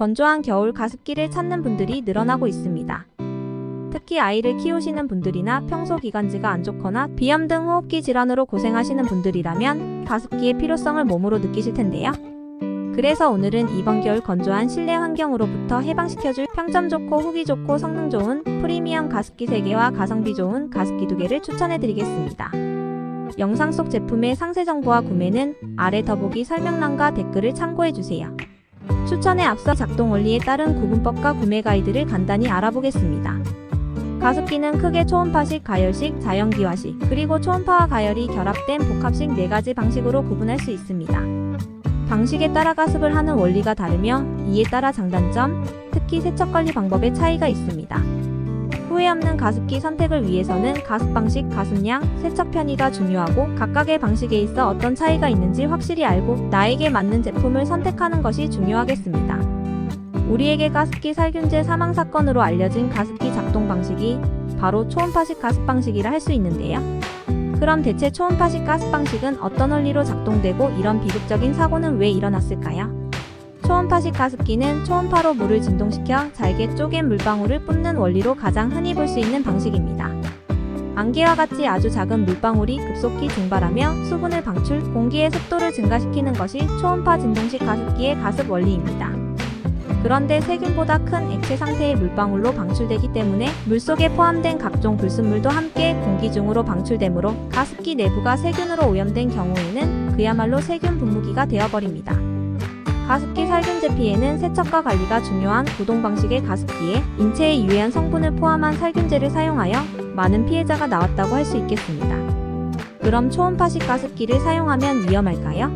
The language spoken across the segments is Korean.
건조한 겨울 가습기를 찾는 분들이 늘어나고 있습니다. 특히 아이를 키우시는 분들이나 평소 기관지가 안 좋거나 비염 등 호흡기 질환으로 고생하시는 분들이라면 가습기의 필요성을 몸으로 느끼실 텐데요. 그래서 오늘은 이번 겨울 건조한 실내 환경으로부터 해방시켜줄 평점 좋고 후기 좋고 성능 좋은 프리미엄 가습기 3개와 가성비 좋은 가습기 2개를 추천해드리겠습니다. 영상 속 제품의 상세 정보와 구매는 아래 더보기 설명란과 댓글을 참고해주세요. 추천에 앞서 작동 원리에 따른 구분법과 구매 가이드를 간단히 알아보겠습니다. 가습기는 크게 초음파식, 가열식, 자연기화식, 그리고 초음파와 가열이 결합된 복합식 4가지 방식으로 구분할 수 있습니다. 방식에 따라 가습을 하는 원리가 다르며 이에 따라 장단점, 특히 세척 관리 방법의 차이가 있습니다. 후회 없는 가습기 선택을 위해서는 가습 방식, 가습량, 세척 편의가 중요하고 각각의 방식에 있어 어떤 차이가 있는지 확실히 알고 나에게 맞는 제품을 선택하는 것이 중요하겠습니다. 우리에게 가습기 살균제 사망 사건으로 알려진 가습기 작동 방식이 바로 초음파식 가습 방식이라 할 수 있는데요. 그럼 대체 초음파식 가습 방식은 어떤 원리로 작동되고 이런 비극적인 사고는 왜 일어났을까요? 초음파식 가습기는 초음파로 물을 진동시켜 잘게 쪼갠 물방울을 뿜는 원리로 가장 흔히 볼 수 있는 방식입니다. 안개와 같이 아주 작은 물방울이 급속히 증발하며 수분을 방출, 공기의 습도를 증가시키는 것이 초음파 진동식 가습기의 가습 원리입니다. 그런데 세균보다 큰 액체 상태의 물방울로 방출되기 때문에 물속에 포함된 각종 불순물도 함께 공기 중으로 방출되므로 가습기 내부가 세균으로 오염된 경우에는 그야말로 세균 분무기가 되어버립니다. 가습기 살균제 피해는 세척과 관리가 중요한 구동 방식의 가습기에 인체에 유해한 성분을 포함한 살균제를 사용하여 많은 피해자가 나왔다고 할 수 있겠습니다. 그럼 초음파식 가습기를 사용하면 위험할까요?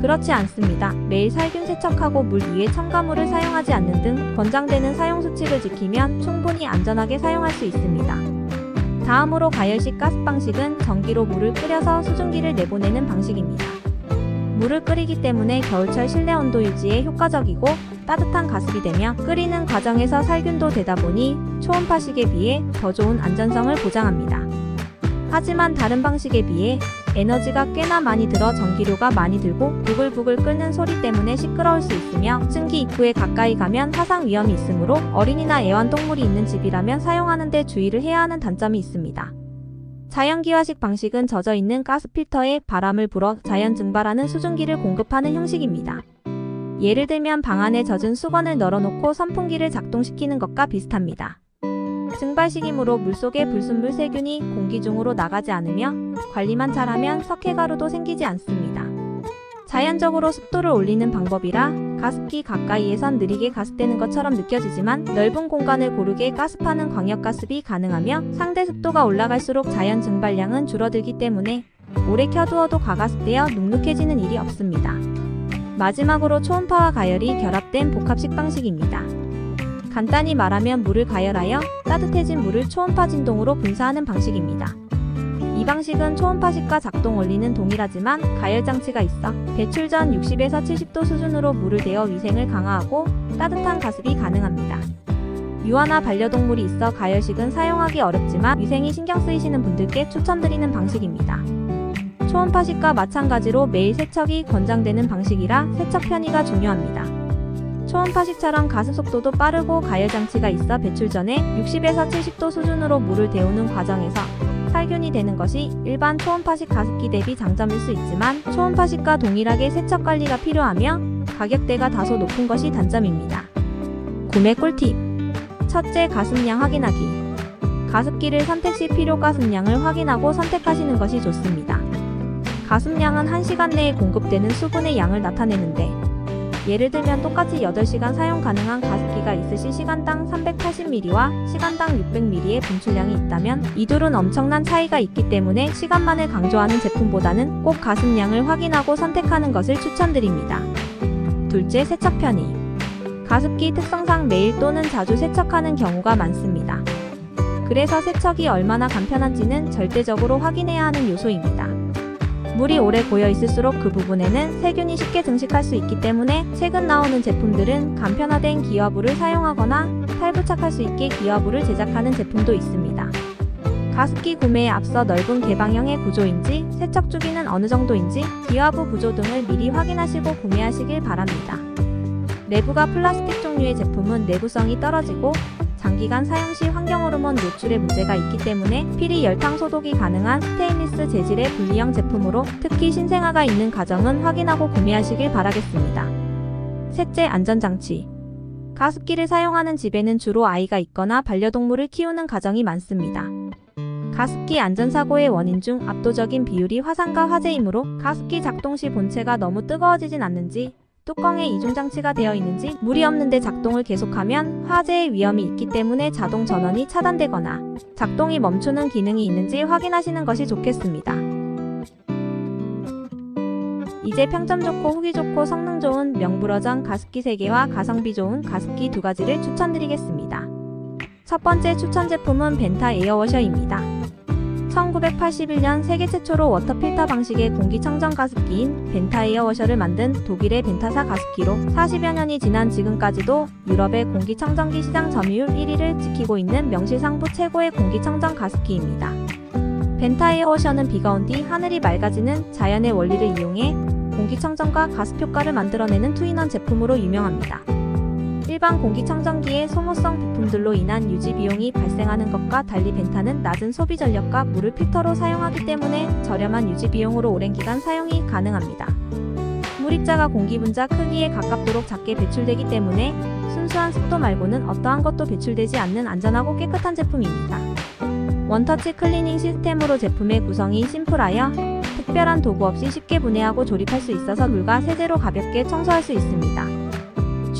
그렇지 않습니다. 매일 살균 세척하고 물 위에 첨가물을 사용하지 않는 등 권장되는 사용 수칙을 지키면 충분히 안전하게 사용할 수 있습니다. 다음으로 가열식 가습 방식은 전기로 물을 끓여서 수증기를 내보내는 방식입니다. 물을 끓이기 때문에 겨울철 실내 온도 유지에 효과적이고 따뜻한 가습이 되며 끓이는 과정에서 살균도 되다 보니 초음파식에 비해 더 좋은 안전성을 보장합니다. 하지만 다른 방식에 비해 에너지가 꽤나 많이 들어 전기료가 많이 들고 부글부글 끓는 소리 때문에 시끄러울 수 있으며 층기 입구에 가까이 가면 화상 위험이 있으므로 어린이나 애완동물이 있는 집이라면 사용하는데 주의를 해야 하는 단점이 있습니다. 자연기화식 방식은 젖어 있는 가스 필터에 바람을 불어 자연 증발하는 수증기를 공급하는 형식입니다. 예를 들면 방 안에 젖은 수건을 널어놓고 선풍기를 작동시키는 것과 비슷합니다. 증발식이므로 물속의 불순물 세균이 공기 중으로 나가지 않으며 관리만 잘하면 석회가루도 생기지 않습니다. 자연적으로 습도를 올리는 방법이라 가습기 가까이에 선 느리게 가습되는 것처럼 느껴지지만 넓은 공간을 고르게 가습하는 광역가습이 가능하며 상대 습도가 올라갈수록 자연 증발량은 줄어들기 때문에 오래 켜두어도 가가습되어 눅눅해지는 일이 없습니다. 마지막으로 초음파와 가열이 결합된 복합식 방식입니다. 간단히 말하면 물을 가열하여 따뜻해진 물을 초음파 진동으로 분사하는 방식입니다. 이 방식은 초음파식과 작동 원리는 동일하지만 가열 장치가 있어 배출 전 60에서 70도 수준으로 물을 데워 위생을 강화하고 따뜻한 가습이 가능합니다. 유아나 반려동물이 있어 가열식은 사용하기 어렵지만 위생이 신경 쓰이시는 분들께 추천드리는 방식입니다. 초음파식과 마찬가지로 매일 세척이 권장되는 방식이라 세척 편의가 중요합니다. 초음파식처럼 가습 속도도 빠르고 가열 장치가 있어 배출 전에 60에서 70도 수준으로 물을 데우는 과정에서 살균이 되는 것이 일반 초음파식 가습기 대비 장점일 수 있지만 초음파식과 동일하게 세척 관리가 필요하며 가격대가 다소 높은 것이 단점입니다. 구매 꿀팁 첫째 가습량 확인하기 가습기를 선택 시 필요 가습량을 확인하고 선택하시는 것이 좋습니다. 가습량은 1시간 내에 공급되는 수분의 양을 나타내는데 예를 들면 똑같이 8시간 사용 가능한 가습기가 있으시 시간당 380ml와 시간당 600ml의 분출량이 있다면 이 둘은 엄청난 차이가 있기 때문에 시간만을 강조하는 제품보다는 꼭 가습량을 확인하고 선택하는 것을 추천드립니다. 둘째, 세척 편의. 가습기 특성상 매일 또는 자주 세척하는 경우가 많습니다. 그래서 세척이 얼마나 간편한지는 절대적으로 확인해야 하는 요소입니다. 물이 오래 고여 있을수록 그 부분에는 세균이 쉽게 증식할 수 있기 때문에 최근 나오는 제품들은 간편화된 기화부를 사용하거나 탈부착할 수 있게 기화부를 제작하는 제품도 있습니다. 가습기 구매에 앞서 넓은 개방형의 구조인지 세척 주기는 어느 정도인지 기화부 구조 등을 미리 확인하시고 구매하시길 바랍니다. 내부가 플라스틱 종류의 제품은 내구성이 떨어지고 장기간 사용 시 환경 호르몬 노출에 문제가 있기 때문에 필히 열탕 소독이 가능한 스테인리스 재질의 분리형 제품으로 특히 신생아가 있는 가정은 확인하고 구매하시길 바라겠습니다. 셋째 안전장치 가습기를 사용하는 집에는 주로 아이가 있거나 반려동물을 키우는 가정이 많습니다. 가습기 안전사고의 원인 중 압도적인 비율이 화상과 화재이므로 가습기 작동 시 본체가 너무 뜨거워지진 않는지 뚜껑에 이중 장치가 되어 있는지 물이 없는데 작동을 계속하면 화재의 위험이 있기 때문에 자동 전원이 차단되거나 작동이 멈추는 기능이 있는지 확인하시는 것이 좋겠습니다. 이제 평점 좋고 후기 좋고 성능 좋은 명불허전 가습기 3개와 가성비 좋은 가습기 2가지를 추천드리겠습니다. 첫 번째 추천 제품은 벤타 에어워셔입니다. 1981년 세계 최초로 워터 필터 방식의 공기청정 가습기인 벤타 에어워셔를 만든 독일의 벤타사 가습기로 40여 년이 지난 지금까지도 유럽의 공기청정기 시장 점유율 1위를 지키고 있는 명실상부 최고의 공기청정 가습기입니다. 벤타 에어워셔는 비가 온 뒤 하늘이 맑아지는 자연의 원리를 이용해 공기청정과 가습 효과를 만들어내는 투인원 제품으로 유명합니다. 일반 공기청정기의 소모성 부품들로 인한 유지 비용이 발생하는 것과 달리 벤타는 낮은 소비 전력과 물을 필터로 사용하기 때문에 저렴한 유지 비용으로 오랜 기간 사용이 가능합니다. 물입자가 공기 분자 크기에 가깝도록 작게 배출되기 때문에 순수한 습도 말고는 어떠한 것도 배출되지 않는 안전하고 깨끗한 제품입니다. 원터치 클리닝 시스템으로 제품의 구성이 심플하여 특별한 도구 없이 쉽게 분해하고 조립할 수 있어서 물과 세제로 가볍게 청소할 수 있습니다.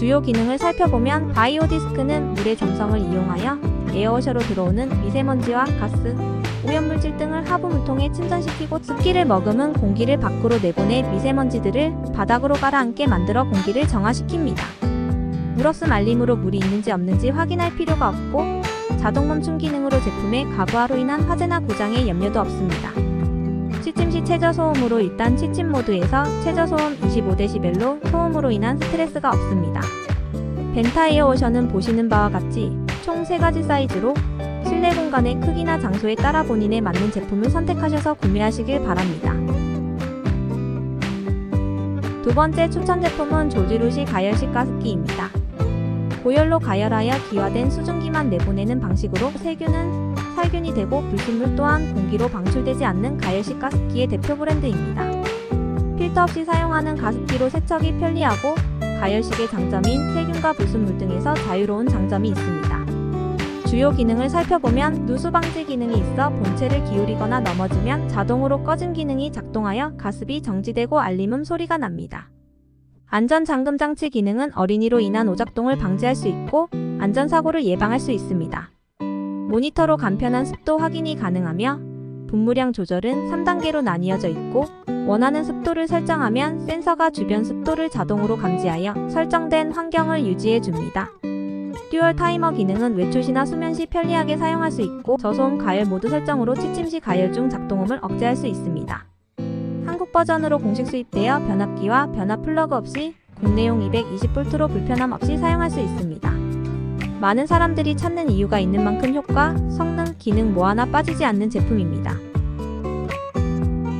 주요 기능을 살펴보면 바이오 디스크는 물의 점성을 이용하여 에어워셔로 들어오는 미세먼지와 가스, 오염물질 등을 하부 물통에 침전시키고 습기를 머금은 공기를 밖으로 내보내 미세먼지들을 바닥으로 가라앉게 만들어 공기를 정화시킵니다. 물없음 알림으로 물이 있는지 없는지 확인할 필요가 없고 자동 멈춤 기능으로 제품의 가부하로 인한 화재나 고장의 염려도 없습니다. 취침 시 최저 소음으로 일단 취침 모드에서 최저 소음 25dB로 소음으로 인한 스트레스가 없습니다. 벤타 에어워셔는 보시는 바와 같이 총 3가지 사이즈로 실내 공간의 크기나 장소에 따라 본인에 맞는 제품을 선택하셔서 구매하시길 바랍니다. 두 번째 추천 제품은 조지루시 가열식 가습기입니다. 고열로 가열하여 기화된 수증기만 내보내는 방식으로 세균은 살균이 되고 불순물 또한 공기로 방출되지 않는 가열식 가습기의 대표 브랜드입니다. 필터 없이 사용하는 가습기로 세척이 편리하고 가열식의 장점인 세균과 불순물 등에서 자유로운 장점이 있습니다. 주요 기능을 살펴보면 누수 방지 기능이 있어 본체를 기울이거나 넘어지면 자동으로 꺼진 기능이 작동하여 가습이 정지되고 알림음 소리가 납니다. 안전 잠금 장치 기능은 어린이로 인한 오작동을 방지할 수 있고 안전사고를 예방할 수 있습니다. 모니터로 간편한 습도 확인이 가능하며 분무량 조절은 3단계로 나뉘어져 있고 원하는 습도를 설정하면 센서가 주변 습도를 자동으로 감지하여 설정된 환경을 유지해 줍니다. 듀얼 타이머 기능은 외출 시나 수면 시 편리하게 사용할 수 있고 저소음 가열 모드 설정으로 취침 시 가열 중 작동음을 억제할 수 있습니다. 한국 버전으로 공식 수입되어 변압기와 변압 플러그 없이 국내용 220V로 불편함 없이 사용할 수 있습니다. 많은 사람들이 찾는 이유가 있는 만큼 효과, 성능, 기능 뭐 하나 빠지지 않는 제품입니다.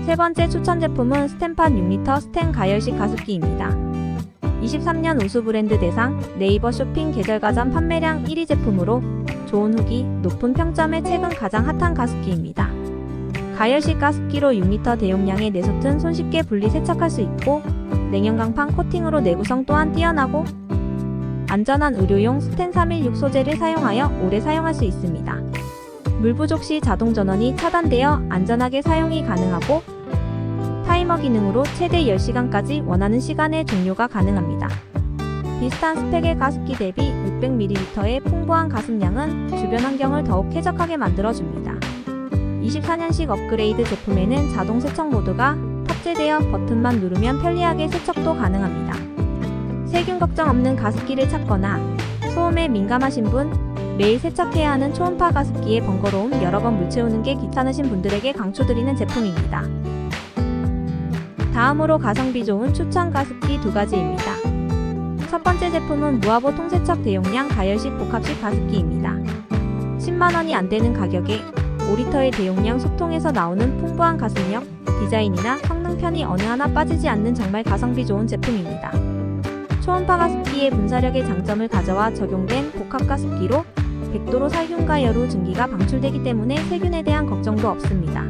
세 번째 추천 제품은 스텐판 6리터 스텐 가열식 가습기입니다. 23년 우수 브랜드 대상 네이버 쇼핑 계절 가전 판매량 1위 제품으로 좋은 후기, 높은 평점의 최근 가장 핫한 가습기입니다. 가열식 가습기로 6리터 대용량의 내솥은 손쉽게 분리 세척할 수 있고 냉연 강판 코팅으로 내구성 또한 뛰어나고 안전한 의료용 스텐 316 소재를 사용하여 오래 사용할 수 있습니다. 물 부족 시 자동 전원이 차단되어 안전하게 사용이 가능하고 타이머 기능으로 최대 10시간까지 원하는 시간에 종료가 가능합니다. 비슷한 스펙의 가습기 대비 600ml의 풍부한 가습량은 주변 환경을 더욱 쾌적하게 만들어줍니다. 24년식 업그레이드 제품에는 자동 세척 모드가 탑재되어 버튼만 누르면 편리하게 세척도 가능합니다. 세균 걱정 없는 가습기를 찾거나 소음에 민감하신 분, 매일 세척해야 하는 초음파 가습기의 번거로움 여러 번 물 채우는 게 귀찮으신 분들에게 강추드리는 제품입니다. 다음으로 가성비 좋은 추천 가습기 두 가지입니다. 첫 번째 제품은 무하보 통세척 대용량 가열식 복합식 가습기입니다. 10만원이 안 되는 가격에 5리터의 대용량 소통에서 나오는 풍부한 가습력, 디자인이나 성능 편이 어느 하나 빠지지 않는 정말 가성비 좋은 제품입니다. 초음파 가습기의 분사력의 장점을 가져와 적용된 복합 가습기로 100도로 살균과 여루 증기가 방출되기 때문에 세균에 대한 걱정도 없습니다.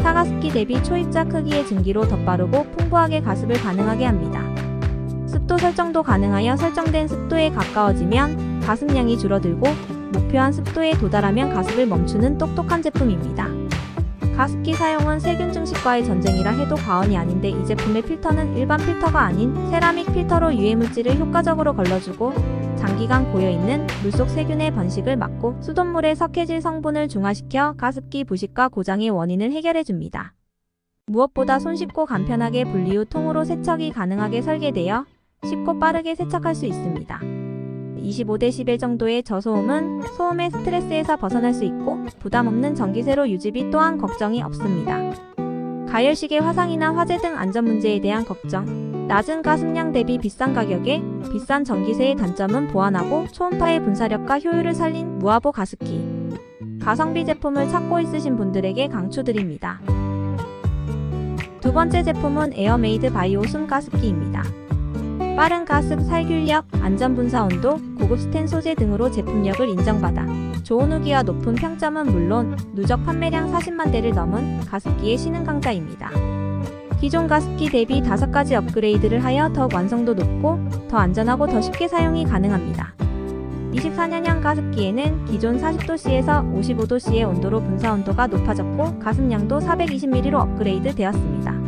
타가습기 대비 초입자 크기의 증기로 덧바르고 풍부하게 가습을 가능하게 합니다. 습도 설정도 가능하여 설정된 습도에 가까워지면 가습량이 줄어들고 목표한 습도에 도달하면 가습을 멈추는 똑똑한 제품입니다. 가습기 사용은 세균 증식과의 전쟁이라 해도 과언이 아닌데 이 제품의 필터는 일반 필터가 아닌 세라믹 필터로 유해 물질을 효과적으로 걸러주고 장기간 고여있는 물속 세균의 번식을 막고 수돗물의 석회질 성분을 중화시켜 가습기 부식과 고장의 원인을 해결해줍니다. 무엇보다 손쉽고 간편하게 분리 후 통으로 세척이 가능하게 설계되어 쉽고 빠르게 세척할 수 있습니다. 25dB 정도의 저소음은 소음의 스트레스에서 벗어날 수 있고 부담 없는 전기세로 유지비 또한 걱정이 없습니다. 가열식의 화상이나 화재 등 안전 문제에 대한 걱정, 낮은 가습량 대비 비싼 가격에 비싼 전기세의 단점은 보완하고 초음파의 분사력과 효율을 살린 무아보 가습기. 가성비 제품을 찾고 있으신 분들에게 강추드립니다. 두 번째 제품은 에어메이드 바이오 숨 가습기입니다. 빠른 가습, 살균력, 안전 분사 온도, 고급 스텐 소재 등으로 제품력을 인정받아 좋은 후기와 높은 평점은 물론 누적 판매량 40만 대를 넘은 가습기의 신흥 강자입니다. 기존 가습기 대비 5가지 업그레이드를 하여 더 완성도 높고 더 안전하고 더 쉽게 사용이 가능합니다. 24년형 가습기에는 기존 40도씨에서 55도씨의 온도로 분사 온도가 높아졌고 가습량도 420ml로 업그레이드 되었습니다.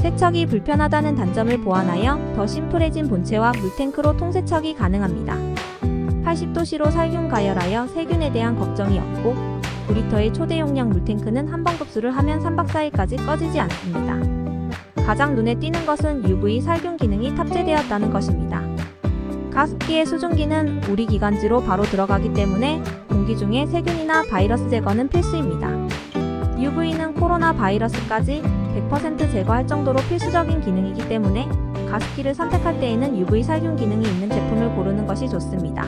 세척이 불편하다는 단점을 보완하여 더 심플해진 본체와 물탱크로 통세척이 가능합니다. 80도씨로 살균 가열하여 세균에 대한 걱정이 없고 9리터의 초대 용량 물탱크는 한 번 급수를 하면 3박 4일까지 꺼지지 않습니다. 가장 눈에 띄는 것은 UV 살균 기능이 탑재되었다는 것입니다. 가습기의 수증기는 우리 기관지로 바로 들어가기 때문에 공기 중에 세균이나 바이러스 제거는 필수입니다. UV는 코로나 바이러스까지 100% 제거할 정도로 필수적인 기능이기 때문에 가습기를 선택할 때에는 UV 살균 기능이 있는 제품을 고르는 것이 좋습니다.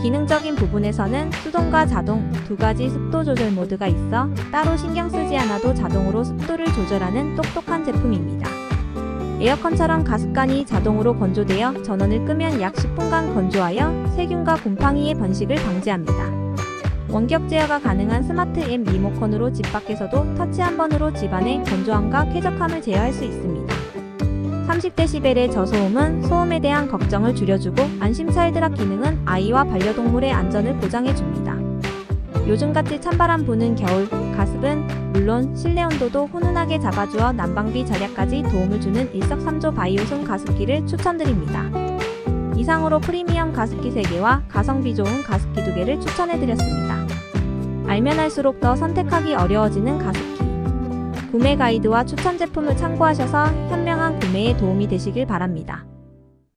기능적인 부분에서는 수동과 자동 두 가지 습도 조절 모드가 있어 따로 신경 쓰지 않아도 자동으로 습도를 조절하는 똑똑한 제품입니다. 에어컨처럼 가습관이 자동으로 건조되어 전원을 끄면 약 10분간 건조하여 세균과 곰팡이의 번식을 방지합니다. 원격 제어가 가능한 스마트 앱 리모컨으로 집 밖에서도 터치 한 번으로 집안의 건조함과 쾌적함을 제어할 수 있습니다. 30dB의 저소음은 소음에 대한 걱정을 줄여주고 안심 차일드락 기능은 아이와 반려동물의 안전을 보장해줍니다. 요즘같이 찬바람 부는 겨울, 가습은 물론 실내 온도도 훈훈하게 잡아주어 난방비 절약까지 도움을 주는 일석삼조 바이오솜 가습기를 추천드립니다. 이상으로 프리미엄 가습기 3개와 가성비 좋은 가습기 2개를 추천해드렸습니다. 알면 알수록 더 선택하기 어려워지는 가습기. 구매 가이드와 추천 제품을 참고하셔서 현명한 구매에 도움이 되시길 바랍니다.